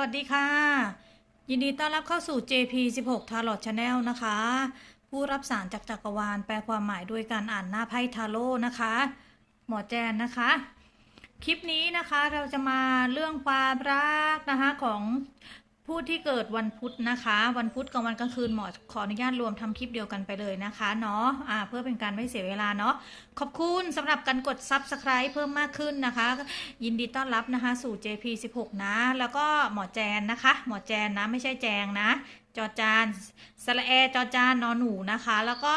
วัสดีค่ะ ยินดีต้อนรับเข้าสู่ JP 16 Tarot Channel นะคะ ผู้รับสารจากจักรวาลแปลความหมายด้วยการอ่านหน้าไพ่ทาโร่นะคะ หมอแจนนะคะ คลิปนี้นะคะเราจะมาเรื่องความรักนะคะของ ผู้ที่เกิดวันพุธนะคะ วันพุธกับวันกลางคืนหมอขออนุญาตรวมทำคลิปเดียวกันไปเลยนะคะเนาะอ่าเพื่อเป็นการไม่เสียเวลาเนาะขอบคุณสำหรับการกด Subscribe เพิ่มมากขึ้นนะคะ ยินดีต้อนรับนะคะ สู่ JP 16 นะ แล้วก็หมอแจนนะคะ หมอแจนนะไม่ใช่แจงนะ จอจานสระแอจอจานนอนหนูนะคะ แล้วก็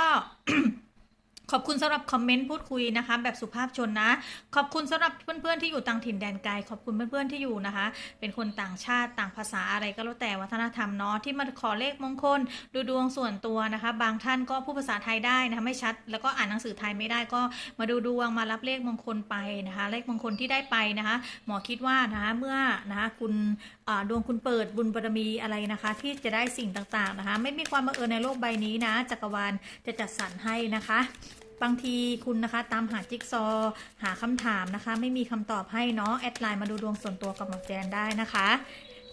ขอบคุณสำหรับคอมเมนต์พูดคุยนะคะ แบบสุภาพชนนะ ขอบคุณสำหรับเพื่อนๆที่อยู่ต่างถิ่นแดนไกลขอบคุณเพื่อนๆที่อยู่นะคะ เป็นคนต่างชาติต่างภาษาอะไรก็แล้วแต่วัฒนธรรมเนาะที่มาขอเลขมงคล ดูดวงส่วนตัวนะคะ บางท่านก็พูดภาษาไทยได้นะคะไม่ชัด แล้วก็อ่านหนังสือไทยไม่ได้ก็มาดูดวงมารับเลขมงคลไปนะคะ เลขมงคลที่ได้ไปนะคะ หมอคิดว่านะคะเมื่อนะคะคุณดวงคุณเปิดบุญบารมีอะไรนะคะ ที่จะได้สิ่งต่างๆนะคะ ไม่มีความบังเอิญในโลกใบนี้นะจักรวาลจะจัดสรรให้นะคะ บางทีคุณนะคะตามหาจิ๊กซอว์หาคำถามนะคะ ไม่มีคำตอบให้เนาะแอดไลน์มาดูดวงส่วนตัวกับหมอแจนได้นะคะ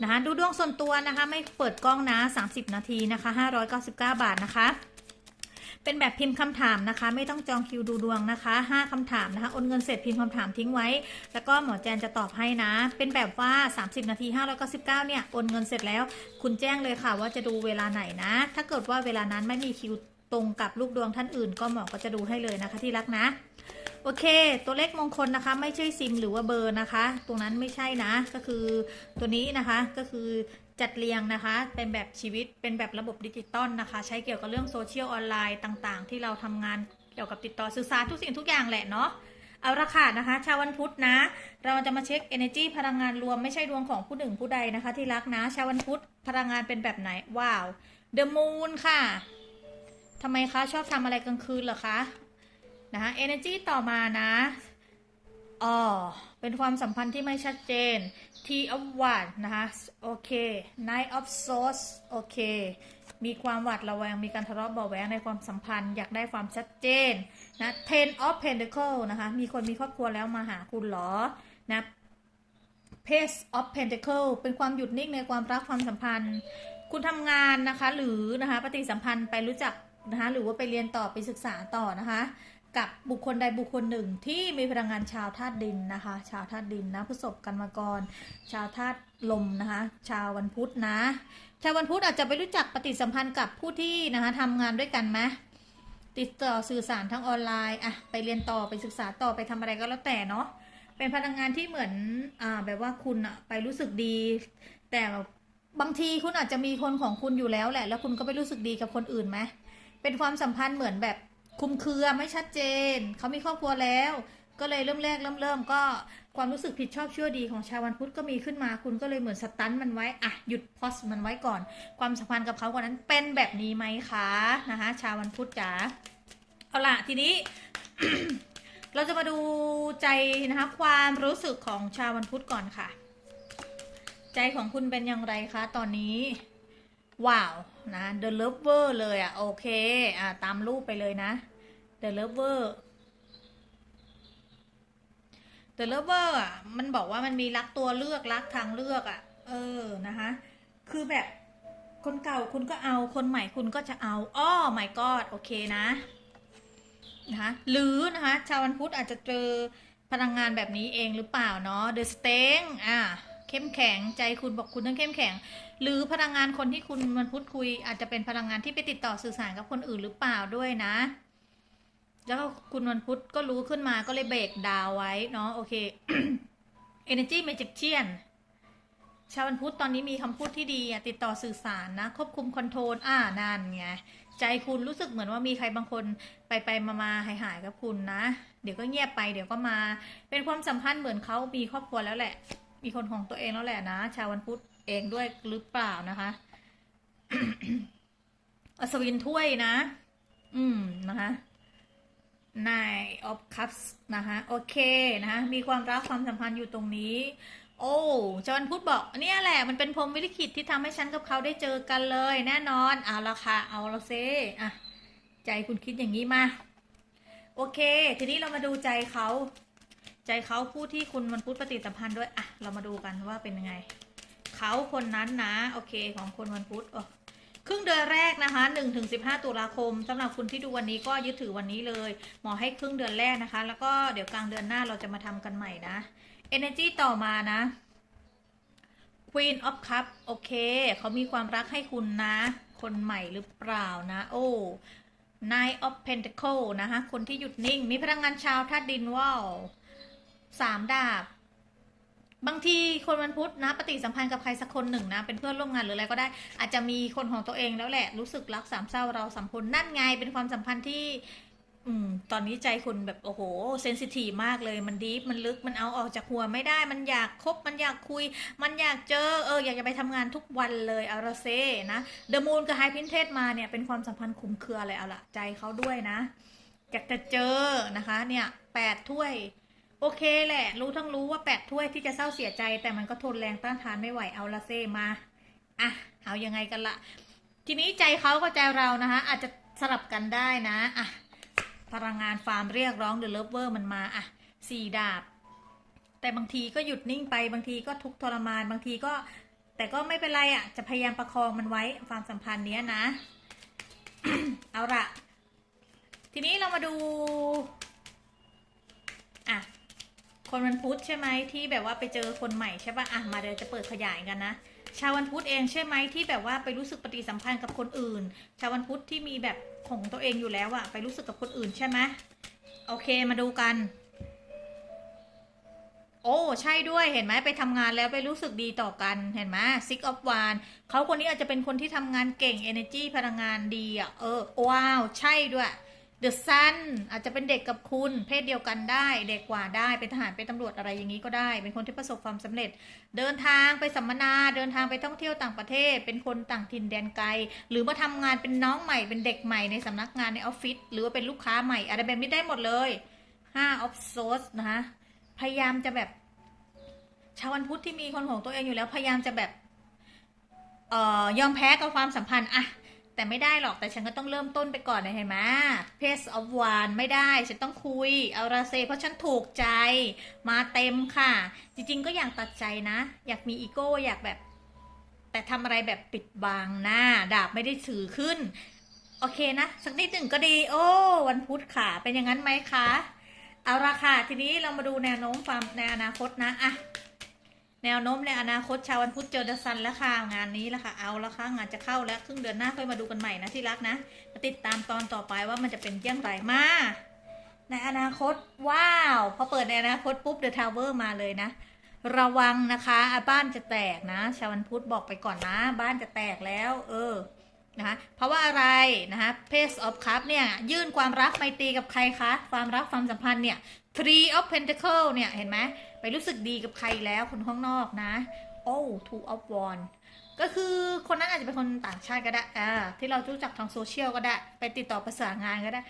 นะคะดูดวงส่วนตัวนะคะ ไม่เปิดกล้องนะ 30 นาทีนะคะ 599 บาทนะคะ เป็นแบบพิมพ์คำถามนะคะ ไม่ต้องจองคิวดูดวงนะคะ 5คำถามนะคะโอนเงินเสร็จพิมพ์คำถามทิ้งไว้ แล้วก็หมอแจนจะตอบให้นะ เป็นแบบว่า 30 นาที 599 เนี่ยโอนเงินเสร็จแล้ว คุณแจ้งเลยค่ะว่าจะดูเวลาไหนนะ ถ้าเกิดว่าเวลานั้นไม่มีคิว ตรงกับลูกดวงท่านอื่น ก็หมอก็จะดูให้เลยนะคะที่รักนะ โอเค ตัวเลขมงคลนะคะ ไม่ใช่ซิมหรือว่าเบอร์นะคะ ตรงนั้นไม่ใช่นะ ก็คือตัวนี้นะคะก็คือจัดเรียงนะคะ เป็นแบบชีวิตเป็นแบบระบบดิจิตอลนะคะ ใช้เกี่ยวกับเรื่องโซเชียลออนไลน์ต่างๆ ที่เราทำงานเกี่ยวกับติดต่อสื่อสารทุกสิ่งทุกอย่างแหละเนาะเอาละค่ะนะคะ ชาววันพุธนะ เราจะมาเช็ค energy พลังงานรวมไม่ใช่ดวงของผู้หนึ่งผู้ใดนะคะ ที่รักนะ ชาววันพุธพลังงานเป็นแบบไหน ว้าว the moon ค่ะ ทำไมคะชอบทำอะไรกลางคืนเหรอคะนะคะ energy ต่อมานะอ๋อเป็นความสัมพันธ์ที่ไม่ชัดเจน T of Wands นะคะโอเค Night of Swords โอเค มีความหวาดระแวง มีการทะเลาะเบาะแวงในความสัมพันธ์ อยากได้ความชัดเจนนะ Ten of Pentacle นะคะ มีคนมีครอบครัวแล้วมาหาคุณเหรอนะ Page of Pentacle เป็นความหยุดนิ่งในความรักความสัมพันธ์ คุณทำงานนะคะ หรือนะคะปฏิสัมพันธ์ไปรู้จัก นะคะหรือว่าไปเรียนต่อไปศึกษาต่อนะคะ กับบุคคลใดบุคคลหนึ่งที่มีพลังงานชาวธาตุดินนะคะ ชาวธาตุดินนะพฤษภกันมากรชาวธาตุลมนะคะ ชาววันพุธนะ ชาววันพุธอาจจะไปรู้จักปฏิสัมพันธ์กับผู้ที่นะคะทำงานด้วยกันไหมติดต่อสื่อสารทั้งออนไลน์อะไปเรียนต่อไปศึกษาต่อไปทำอะไรก็แล้วแต่เนาะเป็นพลังงานที่เหมือนอ่าแบบว่าคุณอะไปรู้สึกดี แต่บางทีคุณอาจจะมีคนของคุณอยู่แล้วแหละ แล้วคุณก็ไปรู้สึกดีกับคนอื่นไหม เป็นความสัมพันธ์เหมือนแบบคุมเครือไม่ชัดเจน เขามีครอบครัวแล้ว ก็เลยเริ่มแรกเริ่มเริ่มก็ความรู้สึกผิดชอบชั่วดีของชาววันพุธก็มีขึ้นมา คุณก็เลยเหมือนสตันมันไว้อะหยุดพอสมันไว้ก่อน ความสัมพันธ์กับเขาคนนั้นเป็นแบบนี้ไหมคะนะคะชาววันพุธจ๋าเอาล่ะทีนี้ เราจะมาดูใจนะคะความรู้สึกของชาววันพุธก่อนค่ะ ใจของคุณเป็นอย่างไรคะ ตอนนี้ ว้าว นะ The Lover เลยอะ่ะ โอเคอ่าตามรูปไปเลยนะ The Lover The Lover อะมันบอกว่ามันมีรักตัวเลือกรักทางเลือกอะ่ะ เออนะคะ คือแบบคนเก่าคุณก็เอาคนใหม่คุณก็จะเอาอ้อ my god โอเคนะนะคะหรือนะคะชาววันพุธอาจจะเจอพลังงานแบบนี้เองหรือเปล่าเนาะ The Stang อ่า เข้มแข็งใจคุณบอกคุณต้องเข้มแข็ง หรือพลังงานคนที่คุณมันพูดคุย อาจจะเป็นพลังงานที่ไปติดต่อสื่อสารกับคนอื่นหรือเปล่าด้วยนะ แล้วคุณวันพุธก็รู้ขึ้นมาก็เลยเบรกดาวไว้เนาะโอเค Energy Magician ชาววันพุธตอนนี้มีคำพูดที่ดีอะติดต่อสื่อสารนะ ควบคุมคอนโทรลอ่านั่นไงใจคุณรู้สึกเหมือนว่ามีใครบางคนไปไปมามาหายหายกับคุณนะ เดี๋ยวก็เงียบไปเดี๋ยวก็มา เป็นความสัมพันธ์เหมือนเขามีครอบครัวแล้วแหละ มีคนของตัวเองแล้วแหละนะ ชาววันพุธเองด้วยหรือเปล่านะคะอัศวินถ้วยนะ อืมนะคะ Nine of Cups นะคะโอเคนะคะมีความรักความสัมพันธ์อยู่ตรงนี้ โอ้จอห์นพุธบอกเนี่ยแหละมันเป็นพรมวิลิขิตที่ทำให้ฉันกับเขาได้เจอกันเลย แน่นอนเอาละค่ะเอาละเซอะใจคุณคิดอย่างนี้มา โอเค ทีนี้เรามาดูใจเขา ใจเขาผู้ที่คุณมันพุธปฏิสัมพันธ์ด้วย อะ เรามาดูกันว่าเป็นยังไง เขาคนนั้นนะ โอเค ของคนวันพุธโอ้ครึ่งเดือนแรกนะคะ1ถึง15 ตุลาคมสำหรับคุณที่ดูวันนี้ก็ยึดถือวันนี้เลย หมอให้ครึ่งเดือนแรกนะคะ แล้วก็เดี๋ยวกลางเดือนหน้าเราจะมาทำกันใหม่นะ Energy ต่อมานะ Queen of Cup โอเค เขามีความรักให้คุณนะ คนใหม่หรือเปล่านะ โอ้ Nine of Pentacle นะคะ คนที่หยุดนิ่ง มีพลังงานชาวธาตุดินว่าว สามดาบ บางทีคนวันพุธนะปฏิสัมพันธ์กับใครสักคนหนึ่งนะ เป็นเพื่อนร่วมงานหรืออะไรก็ได้ อาจจะมีคนของตัวเองแล้วแหละ รู้สึกรักสามเศร้าเราสามคนนั่นไงเป็นความสัมพันธ์ที่ อืม ตอนนี้ใจคุณแบบโอ้โหเซนซิทีฟมากเลยมันดีฟมันลึกมันเอาออกจากหัวไม่ได้ มันอยากคบมันอยากคุย มันอยากเจอเอออยากจะไปทำงานทุกวันเลยอาราเซนะเดอะมูนกับไฮพินเทสมาเนี่ยเป็นความสัมพันธ์คุ้มเครือเลยเอาละใจเขาด้วยนะอยากจะเจอนะคะ เนี่ยแปดถ้วย โอเคแหละ รู้ทั้งรู้ว่าแปดถ้วยที่จะเศร้าเสียใจ แต่มันก็ทนแรงต้านทานไม่ไหวเอาละเซมาอะเอายังไงกันละทีนี้ใจเขากับใจเรานะคะอาจจะสลับกันได้นะอะพลังงานฟาร์มเรียกร้องเดอะเลิฟเวอร์มันมาอะสี่ดาบ แต่บางทีก็หยุดนิ่งไปบางทีก็ทุกทรมานบางทีก็ แต่ก็ไม่เป็นไรอะ จะพยายามประคองมันไว้ความสัมพันธ์เนี้ยนะ เอาละทีนี้เรามาดู คนวันพุธใช่ไหมที่แบบว่าไปเจอคนใหม่ใช่ปะอะมาเดี๋ยวจะเปิดขยายกันนะ ชาววันพุธเองใช่ไหมที่แบบว่าไปรู้สึกปฏิสัมพันธ์กับคนอื่น ชาววันพุธที่มีแบบของตัวเองอยู่แล้วอะไปรู้สึกกับคนอื่นใช่ไหมโอเคมาดูกัน โอ้ใช่ด้วยเห็นไหมไปทำงานแล้วไปรู้สึกดีต่อกันเห็นไหม six of w a n เขาคนนี้อาจจะเป็นคนที่ทำงานเก่ง energy พลังงานดีอะเออว้าว ใช่ด้วย The Sun อาจจะเป็นเด็กกับคุณเพศเดียวกันได้ เด็กกว่าได้ เป็นทหารเป็นตำรวจอะไรอย่างนี้ก็ได้ เป็นคนที่ประสบความสำเร็จ เดินทางไปสัมมนาเดินทางไปท่องเที่ยวต่างประเทศ เป็นคนต่างถิ่นแดนไกล หรือมาทำงานเป็นน้องใหม่เป็นเด็กใหม่ในสำนักงานในออฟฟิศหรือว่าเป็นลูกค้าใหม่อะไรแบบนี้ได้หมดเลย5 of Swords นะคะพยายามจะแบบชาววันพุธที่มีคนของตัวเองอยู่แล้วพยายามจะแบบเอ่อยอมแพ้กับความสัมพันธ์อะ แต่ไม่ได้หรอกแต่ฉันก็ต้องเริ่มต้นไปก่อนนะเห็นไหม Pace of One ไม่ได้ ฉันต้องคุยเอาราเซเพราะฉันถูกใจ มาเต็มค่ะ จริง ๆ ก็อยากตัดใจนะ อยากมีอีโก้อยากแบบ แต่ทำอะไรแบบปิดบังหน้า ดาบไม่ได้ถือขึ้น โอเคนะ สักนิดหนึ่งก็ดี โอ้ วันพุธค่ะ เป็นอย่างนั้นไหมคะ เอาละค่ะ ทีนี้เรามาดูแนวโน้มความในอนาคตนะอะ แนวโน้มในอนาคตชาววันพุธเจอเดซันแล้วค่ะ งานนี้แล้วค่ะ เอาแล้วค่ะ งานจะเข้าแล้วครึ่งเดือนหน้าค่อยมาดูกันใหม่นะที่รักนะมาติดตามตอนต่อไปว่ามันจะเป็นอย่างไรมาในอนาคตว้าวพอเปิดในอนาคตปุ๊บเดอะทาวเวอร์มาเลยนะ ระวังนะคะบ้านจะแตกนะ ชาววันพุธบอกไปก่อนนะ บ้านจะแตกแล้ว เออนะคะเพราะว่าอะไรนะคะ Pace of Cup เนี่ย ยื่นความรักไมตรีกับใครคะ ความรักความสัมพันธ์เนี่ย Three of Pentacle เนี่ย เห็นไหม รู้สึกดีกับใครแล้วคนข้างนอกนะ โอ้ two of one ก็คือคนนั้นอาจจะเป็นคนต่างชาติก็ได้อ่าที่เรารู้จักทางโซเชียลก็ได้ ไปติดต่อประสานงานก็ได้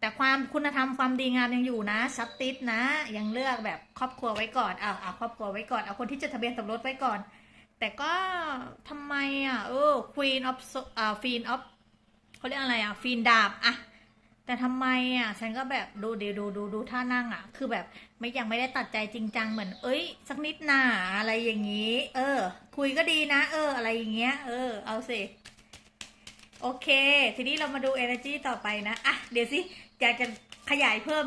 แต่ความคุณธรรมความดีงามยังอยู่นะซับติดนะ ยังเลือกแบบครอบครัวไว้ก่อนเอาเอาครอบครัวไว้ก่อน เอาคนที่จดทะเบียนสมรสไว้ก่อน แต่ก็ทำไมอะเออ Queen of So- อ่า Queen of เขาเรียกอะไรอะ Queen ดาบอะ แต่ทำไมอะฉันก็แบบดูเดี๋ยวดูดูดูท่านั่งอะ คือแบบไม่ยังไม่ได้ตัดใจจริงจังเหมือน เอ้ย สักนิดหนาอะไรอย่างนี้ เออ คุยก็ดีนะ เออ อะไรอย่างเงี้ย เออ เอาสิโอเค ทีนี้เรามาดู energy ต่อไปนะ อะ เดี๋ยวสิ อยากจะขยายเพิ่ม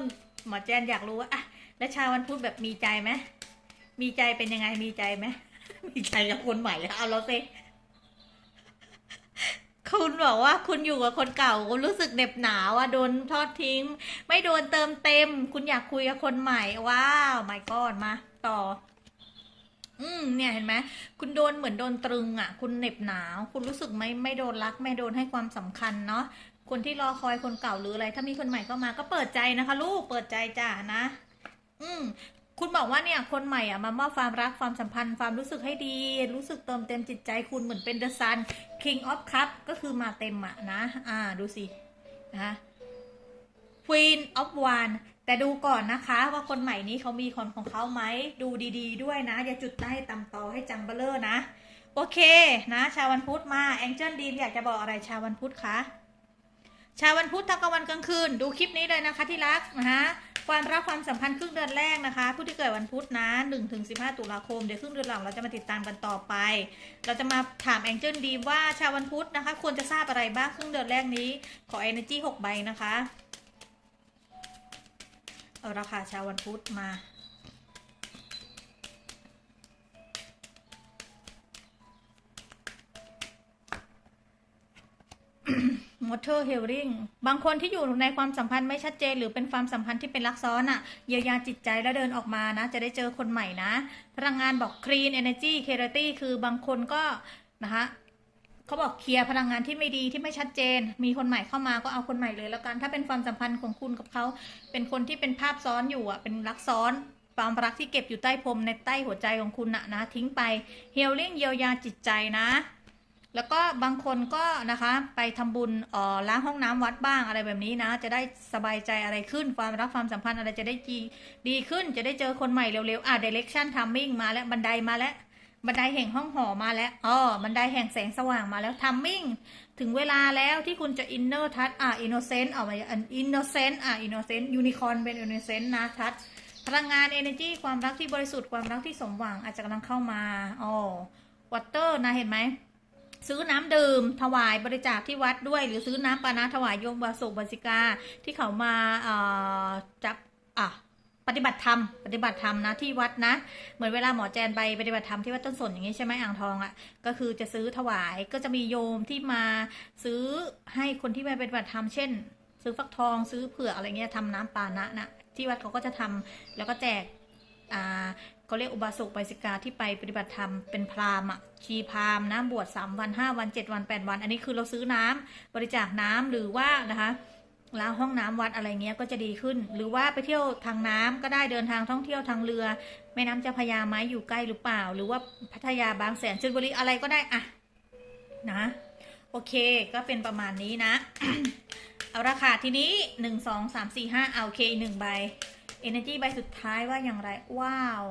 หมอแจนอยากรู้ว่าอะ แล้วชาววันพุธแบบมีใจไหมมีใจเป็นยังไงมีใจไหมมีใจกับคนใหม่แล้วเอาเราสิ คุณบอกว่าคุณอยู่กับคนเก่าคุณรู้สึกเหน็บหนาวอะโดนทอดทิ้ง ไม่โดนเติมเต็ม คุณอยากคุยกับคนใหม่ ว้าวไม่กอดมา ต่อ อืมเนี่ยเห็นไหมคุณโดนเหมือนโดนตรึงอะ คุณเหน็บหนาว คุณรู้สึกไม่ไม่โดนรัก ไม่โดนให้ความสำคัญเนาะคนที่รอคอยคนเก่าหรืออะไร ถ้ามีคนใหม่เข้ามาก็เปิดใจนะคะ ลูกเปิดใจจ้านะ อืม คุณบอกว่าเนี่ยคนใหม่อะมามอบความรักความสัมพันธ์ความรู้สึกให้ดี รู้สึกเติมเต็มจิตใจคุณเหมือนเป็นเดอะซัน King of Cup ก็คือมาเต็มอะนะ อ่าดูสินะคะ Queen of One แต่ดูก่อนนะคะว่าคนใหม่นี้เขามีคนของเขาไหมดูดี ๆ ด้วยนะ อย่าจุดให้ตำตอให้จังเบลเลอร์นะ โอเคนะ ชาววันพุธมาแองเจิลดีมอยากจะบอกอะไรชาววันพุธคะ ชาววันพุธทั้งกลางวันกลางคืน ดูคลิปนี้เลยนะคะที่รักนะคะความรักความสัมพันธ์ครึ่งเดือนแรกนะคะ ผู้ที่เกิดวันพุธนะ1ถึง15 ตุลาคม เดี๋ยวครึ่งเดือนหลังเราจะมาติดตามกันต่อไป เราจะมาถามแองเจิลดีว่าชาววันพุธนะคะ ควรจะทราบอะไรบ้างครึ่งเดือนแรกนี้ ขอ energy 6 ใบนะคะ เอาราคาชาววันพุธมามอเตอร์เฮลิ่งบางคนที่อยู่ในความสัมพันธ์ไม่ชัดเจน หรือเป็นความสัมพันธ์ที่เป็นลักซ้อนอะเยียวยาจิตใจแล้วเดินออกมานะ จะได้เจอคนใหม่นะ พลังงานบอก clean energy clarity คือบางคนก็นะคะเขาบอกเคลียร์พลังงานที่ไม่ดีที่ไม่ชัดเจน มีคนใหม่เข้ามาก็เอาคนใหม่เลยแล้วกันถ้าเป็นความสัมพันธ์ของคุณกับเขา เป็นคนที่เป็นภาพซ้อนอยู่อะเป็นรักซ้อนความรักที่เก็บอยู่ใต้พรมในใต้หัวใจของคุณนะนะทิ้งไป healing เยียวยาจิตใจนะ แล้วก็บางคนก็นะคะไปทำบุญออล้างห้องน้ำวัดบ้างอะไรแบบนี้นะ จะได้สบายใจอะไรขึ้นความรักความสัมพันธ์อะไรจะได้ดีดีขึ้น จะได้เจอคนใหม่เร็วๆอะ direction timing มาแล้วบันไดมาแล้ว บันไดแห่งห้องหอมาแล้วอ๋อบันไดแห่งแสงสว่างมาแล้ว timing ถึงเวลาแล้วที่คุณจะ inner touch อะ innocent เอามาอัน innocent อะ innocent unicorn เป็น innocent นะ touch พลังงาน energy ความรักที่บริสุทธิ์ความรักที่สมหวังอาจจะกำลังเข้ามาอ๋อ water นะเห็นไหม ซื้อน้ำดื่มถวายบริจาคที่วัดด้วย หรือซื้อน้ำปานะถวายโยมบาสุบาสิกาที่เขามาจับอะปฏิบัติธรรมปฏิบัติธรรมนะที่วัดนะเหมือนเวลาหมอแจนไปปฏิบัติธรรมที่วัดต้นสนอย่างนี้ใช่ไหมอ่างทองอะ่ะก็คือจะซื้อถวายก็จะมีโยมที่มาซื้อให้คนที่มาปฏิบัติธรรมเช่น ซื้อฟักทองซื้อเผือกอะไรเงี้ยทำน้ำปานะนะที่วัดเขาก็จะทำแล้วก็แจก อาเขาเรียกอุบาสกบาสิกาที่ไปปฏิบัติธรรมเป็นพราหมณ์ชีพราหมณ์นะบวชสามวันห้าวันเจ็ดวันแปดวัน อันนี้คือเราซื้อน้ำบริจาคน้ำหรือว่านะคะล้างห้องน้ำวัดอะไรเงี้ยก็จะดีขึ้น หรือว่าไปเที่ยวทางน้ำก็ได้เดินทางท่องเที่ยวทางเรือ แม่น้ำเจ้าพยาไหมอยู่ใกล้หรือเปล่า หรือว่าพัทยาบางแสนชลบุรีอะไรก็ได้อะนะโอเคก็เป็นประมาณนี้นะ เอาราคาทีนี้หนึ่งสองสามสี่ห้าเอาโอเคหนึ่งใบ Energy ใบสุดท้ายว่าอย่างไร ว้าว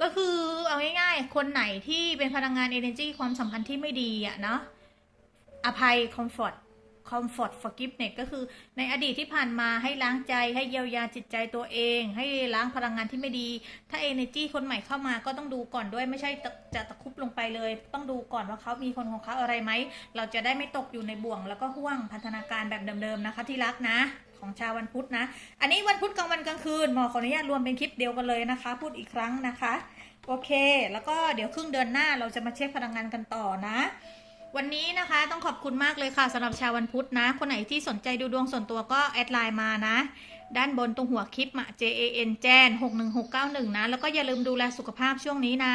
ก็คือเอาง่ายๆ คนไหนที่เป็นพลังงาน Energy ความสัมพันธ์ที่ไม่ดีอะเนาะอภัย Comfort Comfort Forgiveness ก็คือในอดีตที่ผ่านมาให้ล้างใจให้เยียวยาจิตใจตัวเอง ให้ล้างพลังงานที่ไม่ดี ถ้า Energy คนใหม่เข้ามาก็ต้องดูก่อนด้วยไม่ใช่จะจะตะคุบลงไปเลย ต้องดูก่อนว่าเขามีคนของเขาอะไรไหม เราจะได้ไม่ตกอยู่ในบ่วง แล้วก็ห่วงพันธนาการแบบเดิมๆนะคะที่รักนะ ของชาววันพุธนะ อันนี้วันพุธกลางวันกลางคืนหมอขออนุญาตรวมเป็นคลิปเดียวกันเลยนะคะ พูดอีกครั้งนะคะ โอเค แล้วก็เดี๋ยวครึ่งเดือนหน้าเราจะมาเช็คพลังงานกันต่อนะวันนี้นะคะต้องขอบคุณมากเลยค่ะสำหรับชาววันพุธนะ คนไหนที่สนใจดูดวงส่วนตัวก็แอดไลน์มานะ ด้านบนตรงหัวคลิปมา J A N แจน61691 นะ แล้วก็อย่าลืมดูแลสุขภาพช่วงนี้นะ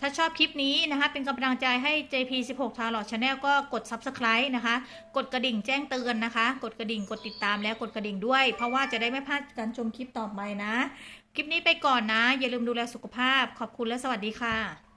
ถ้าชอบคลิปนี้นะคะ เป็นกำลังใจให้ JP16 t a r o t Channel ก็กด Subscribe นะคะ กดกระดิ่งแจ้งเตือนนะคะ กดกระดิ่งกดติดตามแล้วกดกระดิ่งด้วย เพราะว่าจะได้ไม่พลาดการชมคลิปต่อไปนะ คลิปนี้ไปก่อนนะ อย่าลืมดูแลสุขภาพ ขอบคุณและสวัสดีค่ะ